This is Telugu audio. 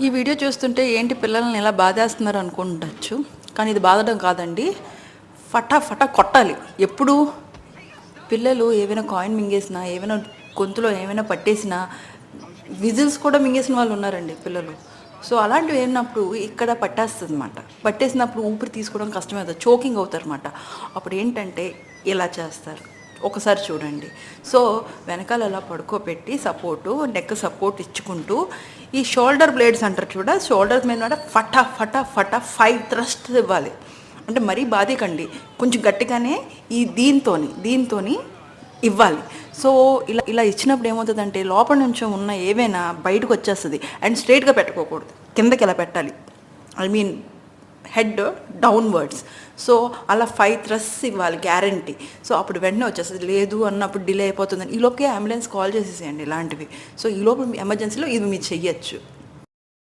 ఈ వీడియో చూస్తుంటే ఏంటి పిల్లల్ని ఇలా బాధేస్తున్నారు అనుకుంటచ్చు కానీ ఇది బాధడం కాదండి. ఫటా ఫటా కొట్టాలి. ఎప్పుడు పిల్లలు ఏవైనా కాయిన్ మింగేసినా ఏమైనా గొంతులో ఏమైనా పట్టేసినా విజిల్స్ కూడా మింగేసిన వాళ్ళు ఉన్నారండి పిల్లలు. సో అలాంటివి ఏమినప్పుడు ఇక్కడ పట్టేస్తుంది అనమాట పట్టేసినప్పుడు ఊపిరి తీసుకోవడం కష్టమవుతుంది చోకింగ్ అవుతారు అనమాట అప్పుడు ఏంటంటే ఇలా చేస్తారు. ఒకసారి చూడండి. సో వెనకాల అలా పడుకోబెట్టి సపోర్టు నెక్ సపోర్ట్ ఇచ్చుకుంటూ ఈ షోల్డర్ బ్లేడ్స్ అంటారు చూడ షోల్డర్ మీద కూడా ఫటా ఫటా ఫటా ఫైవ్ థ్రస్ట్ ఇవ్వాలి. అంటే మరీ బాధకండి. కొంచెం గట్టిగానే ఈ దీంతోని దీంతోని ఇవ్వాలి. సో ఇలా ఇలా ఇచ్చినప్పుడు ఏమవుతుందంటే లోపల నుంచి ఉన్న ఏవైనా బయటకు వచ్చేస్తుంది. అండ్ స్ట్రైట్గా పెట్టుకోకూడదు. కిందకి ఇలా పెట్టాలి? I mean head downwards. So అలా ఫైవ్ థ్రస్ ఇవ్వాలి గ్యారంటీ. సో అప్పుడు వెంటనే వచ్చేస్తుంది లేదు అన్నప్పుడు డిలే అయిపోతుందని. ఈలోపే అంబులెన్స్ కాల్ చేసేసేయండి ఇలాంటివి. సో ఈ లోపు ఎమర్జెన్సీలో ఇది మీరు చెయ్యొచ్చు.